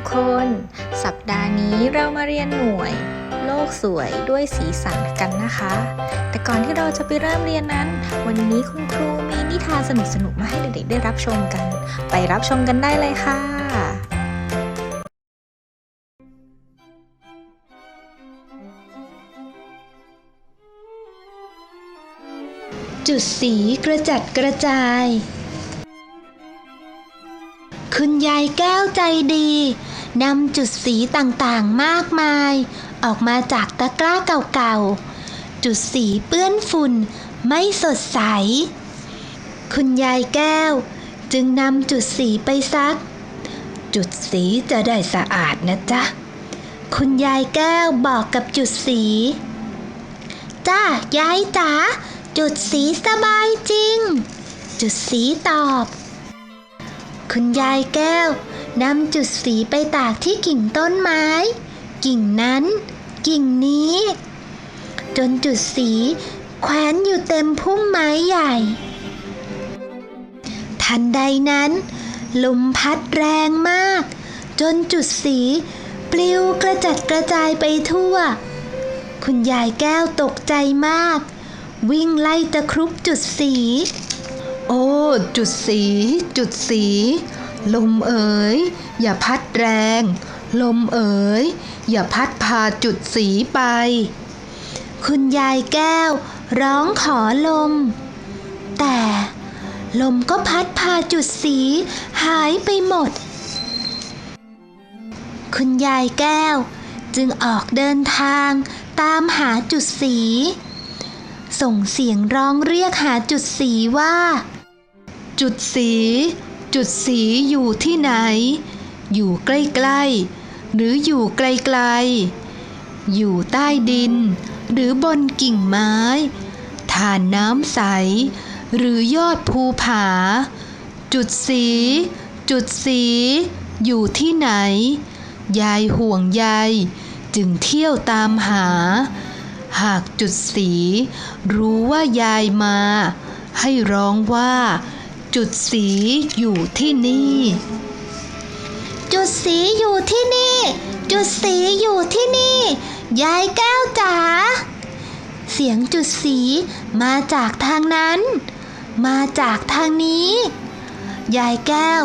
ทุกคน สัปดาห์นี้เรามาเรียนหน่วย โลกสวยด้วยสีสันกันนะคะ แต่ก่อนที่เราจะไปเริ่มเรียนนั้น วันนี้คุณครูมีนิทานสนุกๆมาให้เด็กๆได้รับชมกัน ไปรับชมกันได้เลยค่ะ จุดสีกระจัดกระจายคุณยายแก้วใจดี นำจุดสีต่างๆมากมาย ออกมาจากตะกร้าเก่าๆ จุดสีเปื้อนฝุ่นไม่สดใส คุณยายแก้ว จึงนำจุดสีไปซัก จุดสีจะได้สะอาดนะจ๊ะ คุณยายแก้วบอกกับจุดสี จ้ายายจ๋าจุดสีสบายจริง จุดสีตอบ คุณยายแก้ว นำจุดสีไปตากที่กิ่งต้นไม้ กิ่งนั้น กิ่งนี้ จนจุดสีแขวนอยู่เต็มพุ่มไม้ใหญ่ ทันใดนั้น ลมพัดแรงมาก จนจุดสีปลิวกระจัดกระจายไปทั่ว คุณยายแก้วตกใจมาก วิ่งไล่ตะครุบจุดสี โอ้ จุดสี จุดสี ลมเอ๋ยอย่าพัดแรง ลมเอ๋ยอย่าพัดพาจุดสีไป คุณยายแก้ว ร้องขอลม แต่ลมก็พัดพาจุดสีหายไปหมด คุณยายแก้ว จึงออกเดินทางตามหาจุดสี ส่งเสียงร้องเรียกหาจุดสีว่า จุดสี จุดสีอยู่ที่ไหน อยู่ใกล้ๆ หรืออยู่ไกลๆ อยู่ใต้ดิน หรือบนกิ่งไม้ ฐานน้ำใส หรือยอดภูผา จุดสี จุดสี อยู่ที่ไหน ยายห่วงใยจึงเที่ยวตามหา หากจุดสี รู้ว่ายายมา ให้ร้องว่า จุดสีอยู่ที่นี่ จุดสีอยู่ที่นี่ จุดสีอยู่ที่นี่ ยายแก้วจ๋า เสียงจุดสีมาจากทางนั้น มาจากทางนี้ ยายแก้ว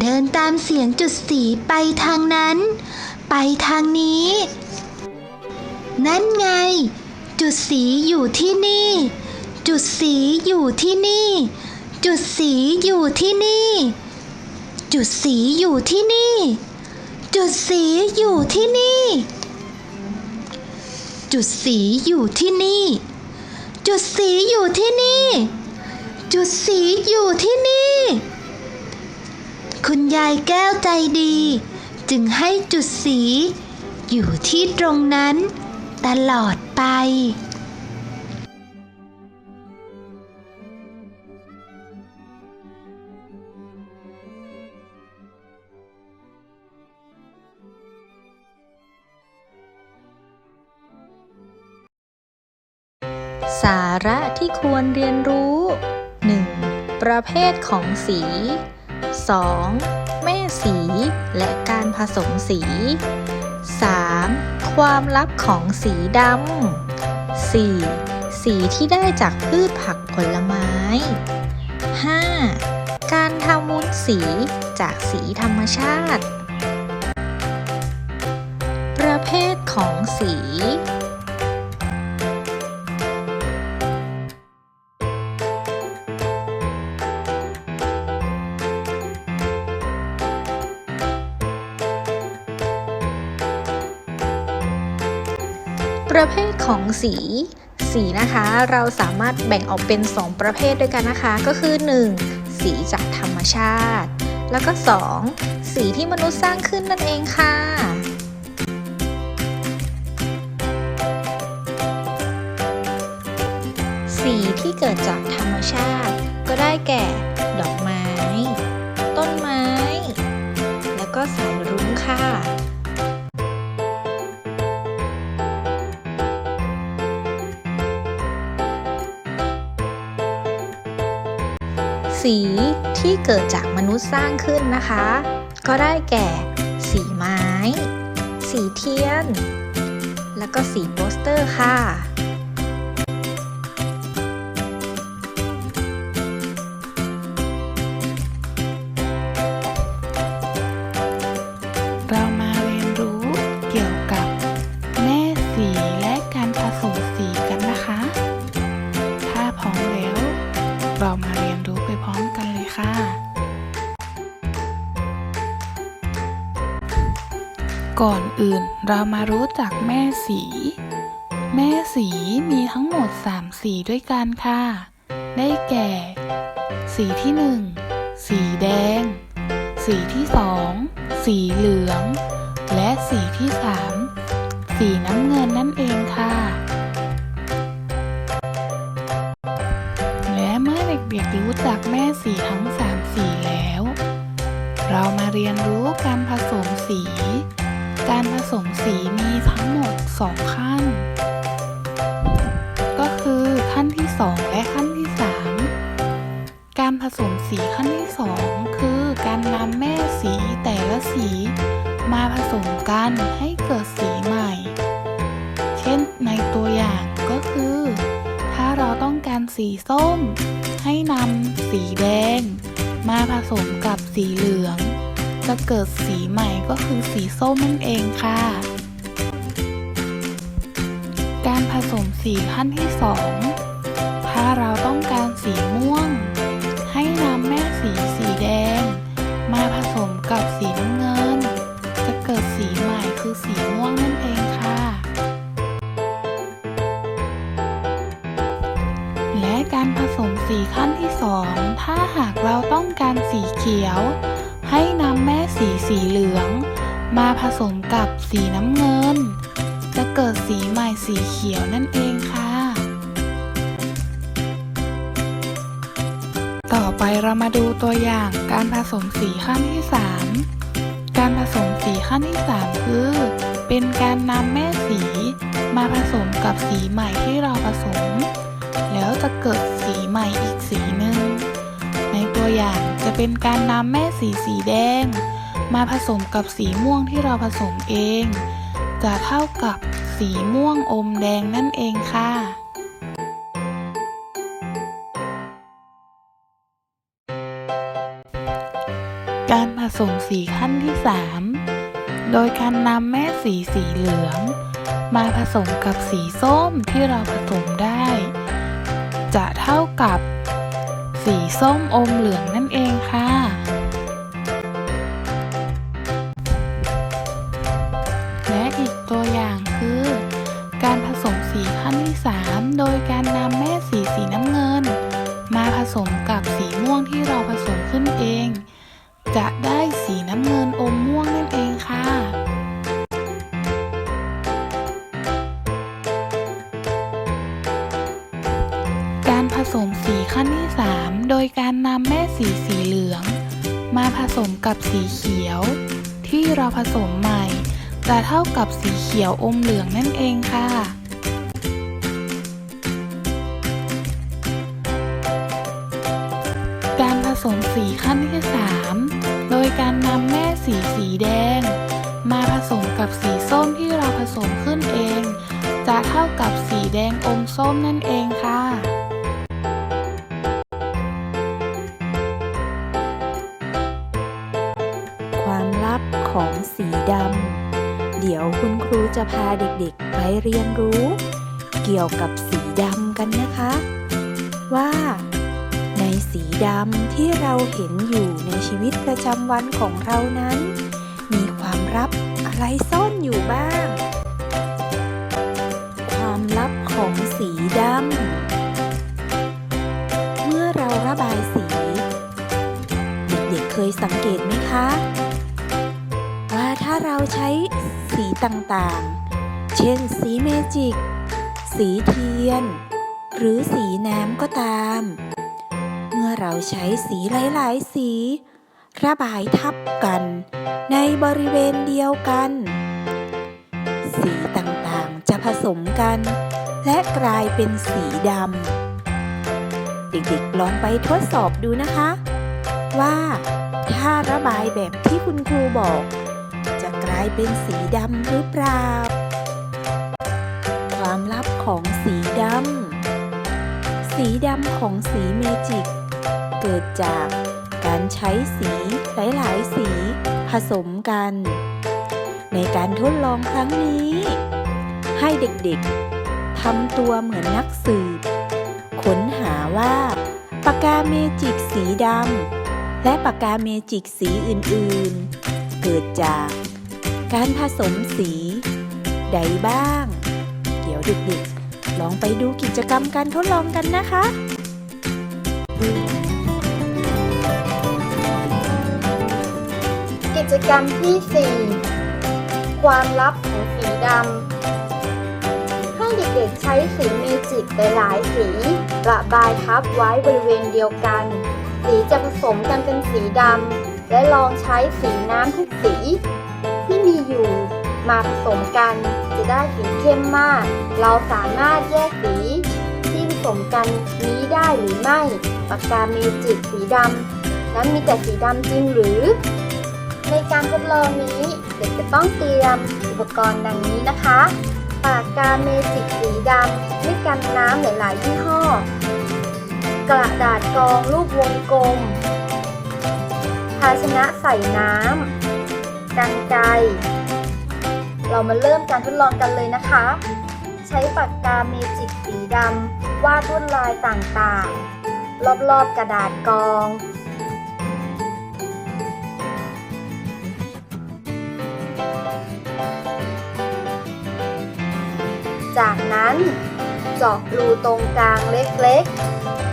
เดินตามเสียงจุดสีไปทางนั้น ไปทางนี้ นั่นไง จุดสีอยู่ที่นี่ จุดสีอยู่ที่นี่ จุดสีอยู่ที่นี่ จุดสีอยู่ที่นี่ จุดสีอยู่ที่นี่ จุดสีอยู่ที่นี่ จุดสีอยู่ที่นี่ จุดสีอยู่ที่นี่ คุณยายแก้วใจดี จึงให้จุดสี อยู่ที่ตรงนั้น ตลอดไป ระที่ควรเรียนรู้ 1. ประเภทของสี 2. แม่สีและการผสมสี 3. ความลับของสีดำ 4. สีที่ได้จากพืชผักผลไม้ 5. การทำวุ้นสีจากสีธรรมชาติ ประเภทของสี ของสี สีนะคะเราสามารถแบ่งออกเป็น 2 ประเภทด้วยกันนะคะ ก็คือ 1. สีจากธรรมชาติ แล้วก็ 2. สีที่มนุษย์สร้างขึ้นนั่นเองค่ะสีที่เกิดจากธรรมชาติ ก็ได้แก่ กิดจากมนุษย์สร้างขึ้นนะคะ ก็ได้แก่ สีไม้ สีเทียน แล้วก็สีโปสเตอร์ค่ะ เรามารู้จักแม่สี แม่สีมีทั้งหมด 3 สีด้วยกันค่ะ ได้แก่ สีที่ 1 สีแดง สีที่ 2 สีเหลือง และสีที่ 3 สีน้ำเงินนั่นเองค่ะ และเมื่อเด็กๆรู้จักแม่สีทั้ง 3 สีแล้ว เรามาเรียนรู้การผสมสี การผสมสีมีทั้งหมด 2 ขั้น ก็คือขั้นที่ 2 และขั้นที่ 3 การผสมสีขั้นที่ 2 คือการนำแม่สีแต่ละสี มาผสมกันให้เกิดสีใหม่ เช่นในตัวอย่างก็คือ ถ้าเราต้องการสีส้ม ให้นำสีแดง มาผสมกับสีเหลือง จะเกิดสีใหม่ก็คือสีส้มนั่นเองค่ะ การผสมสีขั้นที่ 2 ถ้าเราต้องการสีม่วง ให้นำแม่สีสีแดง มาผสมกับสีน้ำเงิน จะเกิดสีใหม่คือสีม่วงนั่นเองค่ะ และการผสมสีขั้นที่ 2 ถ้าหากเราต้องการสีเขียว ให้น สีสีเหลือง มาผสมกับสีน้ำเงิน จะเกิดสีใหม่สีเขียวนั่นเองค่ะ ต่อไปเรามาดูตัวอย่างการผสมสีขั้นที่ 3 การผสมสีขั้นที่ 3 คือ เป็นการนำแม่สีมาผสมกับสีใหม่ที่เราผสม แล้วจะเกิดสีใหม่อีกสีหนึ่งในตัวอย่างจะเป็นการนำแม่สีสีแดง มาผสมกับสีม่วงที่เราผสมเอง จะเท่ากับสีม่วงอมแดงนั่นเองค่ะ การผสมสีขั้นที่ 3 โดยการนำแม่สีสีเหลือง มาผสมกับสีส้มที่เราผสมได้ จะเท่ากับสีส้มอมเหลืองนั่นเองค่ะและ สมกับสีเขียว ที่เราผสมใหม่ จะเท่ากับสีเขียวอมเหลืองนั่นเองค่ะ การผสมสีขั้นที่ 3 โดยการนำแม่สีสีแดง มาผสมกับสีส้มที่เราผสมขึ้นเอง จะเท่ากับสีแดงอมส้มนั่นเองค่ะ จะพาเด็กๆไปเรียนรู้ เกี่ยวกับสีดำกันนะคะ ว่า ในสีดำที่เราเห็นอยู่ในชีวิตประจำวันของเรานั้น มีความลับอะไรซ่อนอยู่บ้าง ความลับของสีดำเมื่อเราระบายสี เด็กๆเคยสังเกตไหมคะ ต่างๆ เช่น สีเมจิก สีเทียน หรือสีน้ำก็ตาม เมื่อเราใช้สีหลาย ๆ สี ระบายทับกัน ในบริเวณเดียวกัน สีต่างๆ จะผสมกัน และกลายเป็นสีดำ เด็ก ๆ ลองไปทดสอบดูนะคะ ว่าถ้าระบายแบบที่คุณครูบอกายเป็นสีดำหรือเปล่า ความลับของสีดำ สีดำของสีเมจิก เกิดจากการใช้สีหลายๆ สีผสมกัน ในการทดลองครั้งนี้ ให้เด็กๆทำตัวเหมือนนักสืบค้นหาว่าปากกาเมจิกสีดำและปากกาเมจิกสีอื่นๆ เกิดจาก การผสมสีใดบ้าง เดี๋ยวเด็กๆ ลองไปดูกิจกรรมการทดลองกันนะคะ กิจกรรมที่ 4 ความลับของสีดำ ให้เด็กๆใช้สีเมจิกหลายๆสีระบายทับไว้บริเวณเดียวกัน สีจะผสมกันเป็นสีดำและลองใช้สีน้ำทุกสี ที่มีอยู่มาผสมกันจะได้สีเข้มมาก เราสามารถแยกสีที่ผสมกันนี้ได้หรือไม่ปากกาเมจิกสีดำนั้นมีแต่สีดำจริงหรือ ในการทดลองนี้เด็กจะต้องเตรียมอุปกรณ์ดังนี้นะคะ ปากกาเมจิกสีดำด้วยกันน้ำหลายๆยี่ห้อ กระดาษกรองรูปวงกลม ภาชนะใส่น้ำกันไกร เรามาเริ่มการทดลองกันเลยนะคะ ใช้ปากกาเมจิกสีดำวาดลวดลายต่างๆ รอบๆกระดาษกอง จากนั้นเจาะรูตรงกลางเล็กๆ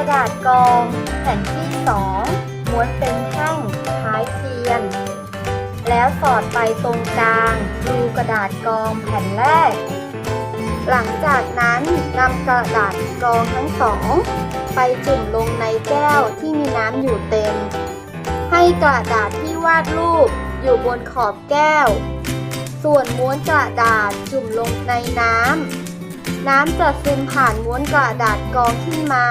ระดาษกองแผ่นที่ 2 ม้วนเป็นแท่งคล้ายเทียน แล้วสอดไปตรงกลางรูกระดาษกองแผ่นแรก หลังจากนั้นนำกระดาษกองทั้งสอง ไปจุ่มลงในแก้วที่มีน้ำอยู่เต็ม ให้กระดาษที่วาดรูปอยู่บนขอบแก้ว ส่วนม้วนกระดาษจุ่มลงในน้ำ น้ำจะซึมผ่านม้วนกระดาษกรองขึ้นมา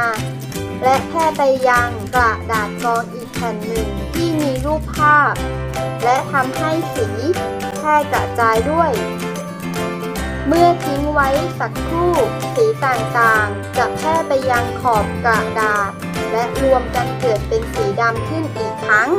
และแพร่ไปยังกระดาษกรองอีกแผ่นหนึ่งที่มีรูปภาพ และทำให้สีแพร่กระจายด้วย เมื่อทิ้งไว้สักครู่สีต่างๆ จะแพร่ไปยังขอบกระดาษ และรวมกันเกิดเป็นสีดำขึ้นอีกครั้ง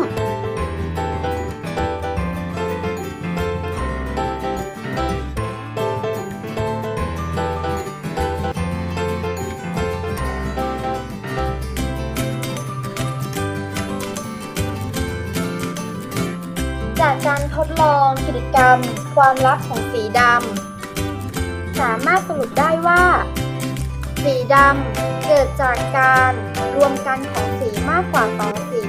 ความลับของสีดำ สามารถสรุปได้ว่า สีดำเกิดจากการรวมกันของสีมากกว่าสองสี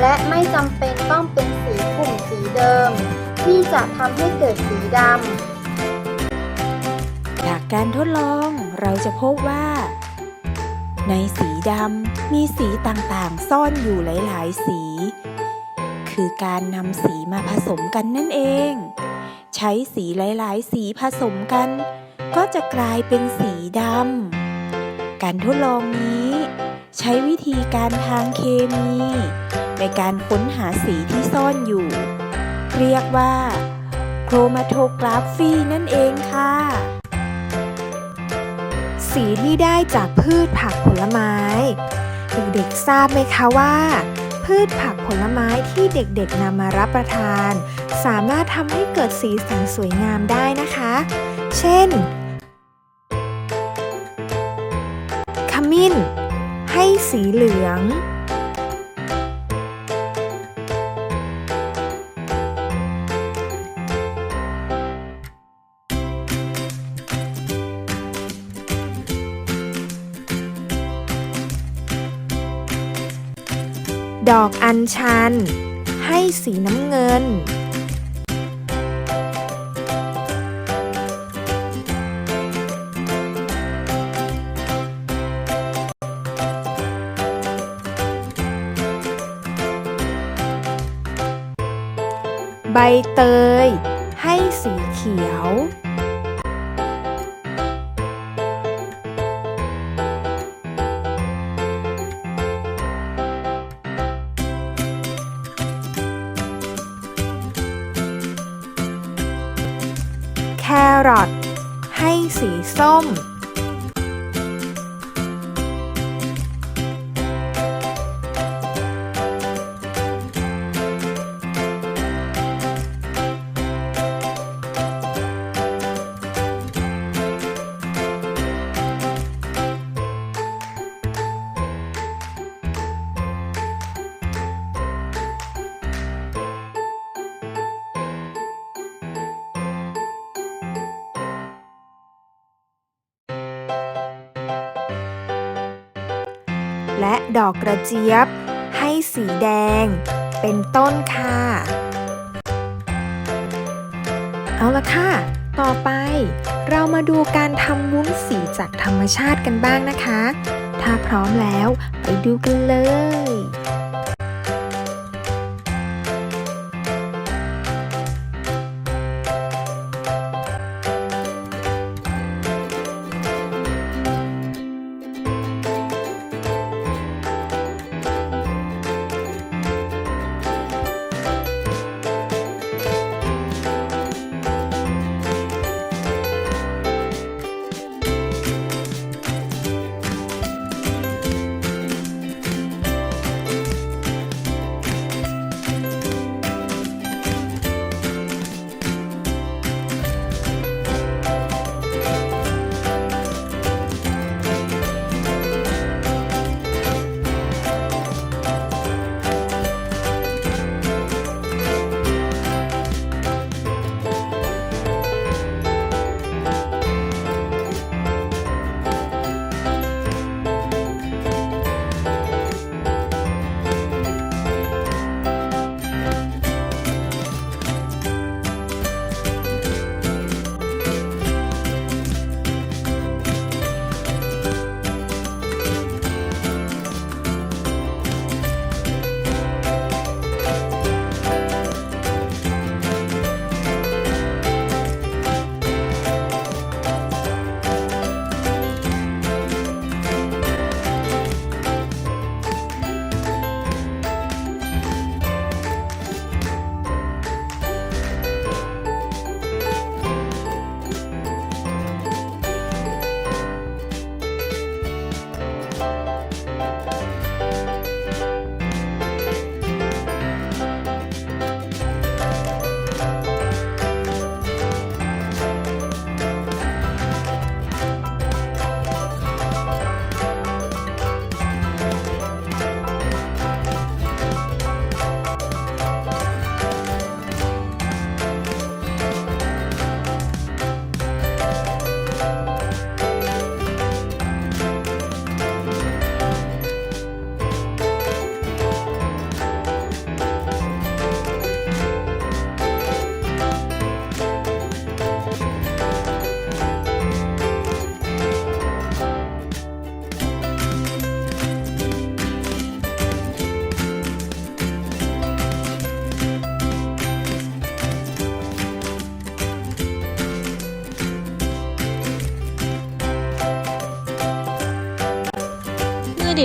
และไม่จำเป็นต้องเป็นสีกลุ่มสีเดิม ที่จะทำให้เกิดสีดำ จากการทดลองเราจะพบว่า ในสีดำมีสีต่างๆ ซ่อนอยู่หลาย ๆ สีคือการนำสีมาผสมกันนั่นเอง ใช้สีหลาย ๆ สีผสมกัน ก็จะกลายเป็นสีดำ การทดลองนี้ ใช้วิธีการทางเคมี ในการค้นหาสีที่ซ่อนอยู่ เรียกว่าโครมาโทกราฟีนั่นเองค่ะ สีที่ได้จากพืชผักผลไม้ เด็กๆทราบไหมคะว่า พืชผักผลไม้ที่เด็กๆนำมารับประทาน สามารถทำให้เกิดสีสันสวยงามได้นะคะ เช่น ขมิ้น ให้สีเหลือง อกอัญชัน ให้สีน้ำเงิน ใบเตย ให้สีเขียว และดอกกระเจี๊ยบ ให้สีแดง เป็นต้นค่ะ เอาละค่ะ ต่อไปเรามาดูการทำวุ้นสีจากธรรมชาติกันบ้างนะคะ ถ้าพร้อมแล้วไปดูกันเลย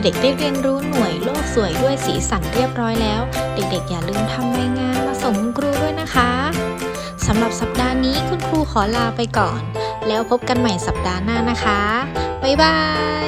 ด็กๆได้เรียนรู้หน่วยโลกสวยด้วยสีสันเรียบร้อยแล้ว เด็กๆ อย่าลืมทำรายงานมาส่งคุณครูด้วยนะคะสำหรับสัปดาห์นี้คุณครูขอลาไปก่อน แล้วพบกันใหม่สัปดาห์หน้านะคะ บ๊ายบาย